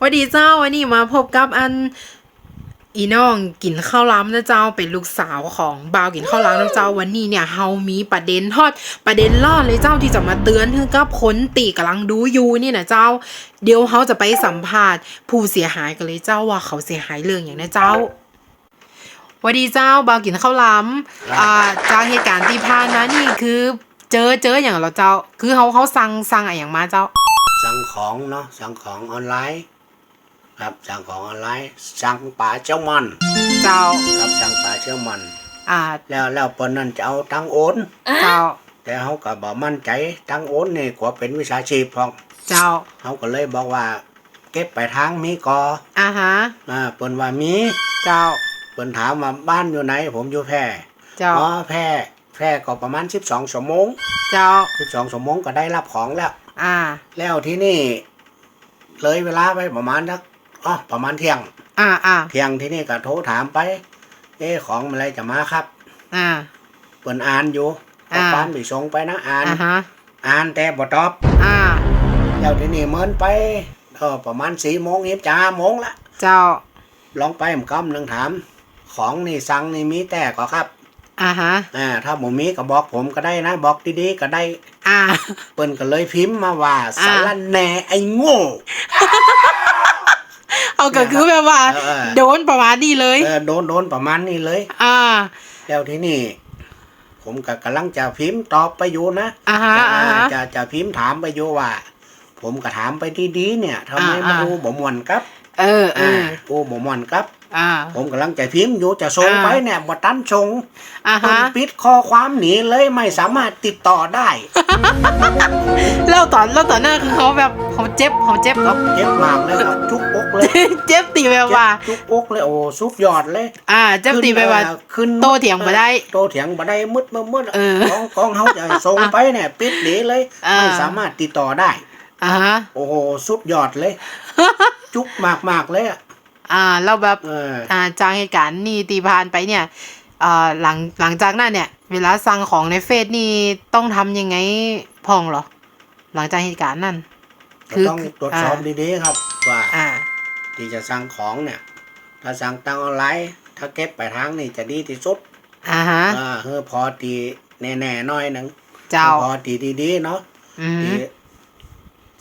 หวัสดีเจ้าวันนี้มาพบกับอันอีน้องกินข้าวล้ำนะเจ้าเป็นลูกสาวของบ่าวกินข้าวล้ำนะเจ้าวันนี้เนี่ยเฮามีประเด็นทอดประเด็นรอดเลยเจ้าที่จะมาเตือนถึงกับคนตีกำลังดูอยู่นี่นะเจ้า เดี๋ยวเขาจะไปสัมภาษณ์ผู้เสียหายกันเลยเจ้าว่าเขาเสียหายเรื่องอย่างนะเจ้าหวัสดีเจ้าบ่าวกินข้าวล้ำอ่าจากเหตุการณ์ที่ผ่านมานี่คือเจอเจออย่างเหราเจ้า คือเขาเขาสั่งสั่งอะไรอย่างมาเจ้าสั่งของเนาะสั่งของออนไลน์ ครับสั่งของออนไลน์สั่งปลาเจ้ามันเจ้าครับสั่งปลาเจ้ามันอ่าแล้วแล้วปนนั้นจะเอาตังโอนเจ้า แต่เขาก็บอกมั่นใจตังโอนนี่กว่าเป็นวิชาชีพพองเจ้าเขาก็เลยบอกว่า เก็บไปทางมีกออ่าฮะอ่าเปิ้นว่ามีเจ้าเปิ้นถามว่าบ้านอยู่ไหน ผมอยู่แพร่เจ้าอ๋อแพร่แพร่ก็ประมาณ12ชั่วโมงเจ้า12ชั่วโมงก็ได้รับของแล้ว อ่า แล้วที่นี่ เลยเวลาไปประมาณสัก อ๋อประมาณเที่ยง อ่าอ่าเที่ยงที่นี่ก็โทรถามไป เอ้ของอะไรจะมาครับ อ่าเปิ่นอ่านอยู่อ่าเอาปานไปส่งไปนะอ่านอ่าฮะอ่านแต่บ่ตอบ อ่าแล้วที่นี่เมินไปเออประมาณสี่โมงยิบจ้าโมงละเจ้าลองไปผมกำลังถาม ของนี่สั่งนี่มีแต่ก็ครับอ่าฮะอ่าถ้าบ่มีก็บอกผมก็ได้นะ บอกดีๆก็ได้ อ่า เปิ้นก็เลยพิมพ์มาว่าอ่าสารแหน่ไอ้โง่ เอาก็คือแบบว่า เออเออ โดนประมาณนี้เลย เออโดนโดนประมาณนี้เลย อ่า แล้วที่นี่ ผมก็กำลังจะพิมพ์ตอบไปอยู่นะอ่าฮะจะอ่าฮะ จะจะพิมพ์ถามไปอยู่ว่า ผมก็ถามไปดีๆเนี่ยทำไมอ่ามาอ่า ดูบ่มวนครับ เออเออโอ้บ่มวนครับ อ่า ผมกำลังจะพิมพ์อยู่จะส่งอ่า ไปเนี่ยบ่ตันส่งอ่าเพิ่ฮะนปิดข้อความหนีเลยไม่สามารถติดต่อได้แล้วตอนแล้วตอนนั้นคือเขาแบบเขาเจ็บเขาเจ็บเขาเจ็บมากเลยครับจุกอกเลยเจ็บตีแบบเจ็บว่า จุกอกเลยโอ้สุดยอดเลยอ่า เจ็บตีแบบว่า ขึ้นขึ้นโต้เถียงบ่ได้โตเถียงบ่ได้มืดมืดมืดเออกองกองเฮาจะส่งไปเนี่ยปิดหนีเลยอ่า ไม่สามารถติดต่อได้ อ่าฮะ โอ้โหสุดยอดเลย จุกมากมากๆเลยอะอ่าเราแบบเอออ่าจากเหตุการณ์นี่ตีพานไปเนี่ยอ่าหลังหลังจากนั้นเนี่ย เวลาสั่งของในเฟซนี่ต้องทำยังไงพองเหรอ หลังจากเหตุการณ์นั้นก็ต้องตรวจสอบดีๆครับว่าอ่าที่จะสั่งของเนี่ย ถ้าสั่งทางออนไลน์ถ้าเก็บไปทางนี่จะดีที่สุดอ่าฮะอ่าเฮ้อพอตีแน่ๆหน้อยหนึงเจ้าพอตีดีๆเนาะอืมตี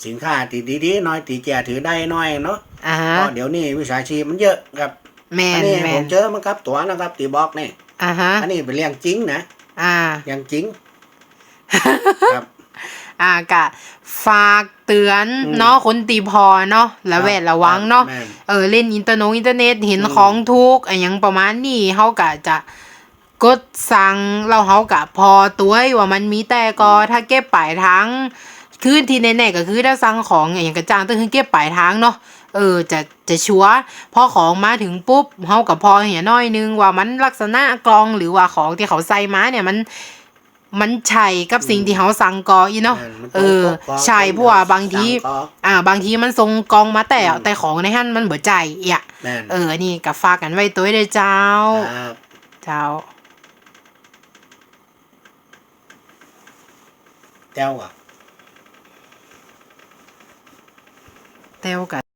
สินค้าตีดีๆหน้อยตีแจถือได้หน้อยเนาะอ่าฮะเพราะเดี๋ยวนี้วิชาชีพมันเยอะครับแมอันนนี้แมผนมเจอมันครับตัวนะครับ ตีบอกนี่อ่าฮะอันนี้เป็นเรื่องจริงนะอ่า เรื่องจริง ครับ อ่ากะฝากเตือนอืม เนาะคนตีพอเนาะระแวดระวังเนาะแม่ เออเล่นอินเตอร์โนอินเทอร์เน็ตเห็นอืม ของทุกอะไรอย่างประมาณนี้เฮากะจะกดสั่งเราเฮากะพอตัวว่ามันมีแต่ก็ถ้าเก็บปลายทาง คือที่แน่ๆก็คือถ้าสั่งของอย่างกระจ้างต้องคือเก็บปลายทางเนาะเออจะจะชัวร์พอของมาถึงปุ๊บเฮากับพอเห็นน้อยนึงว่ามันลักษณะกลองหรือว่าของที่เขาใส่มาเนี่ยมันมันใช่กับสิ่งที่เขาสั่งกออีเนาะแม่นมันเออตรงปกใช่เพราะว่าบางทีสั่ก็อ่า บางทีมันทรงกองมาแต่อืมแต่ของในหั่นมันเบิดใจอะแม่นเอออันนี่กับฝากกันไว้ตัวเลยเจ้าครับเจ้าแต้วอะ เต้วกัน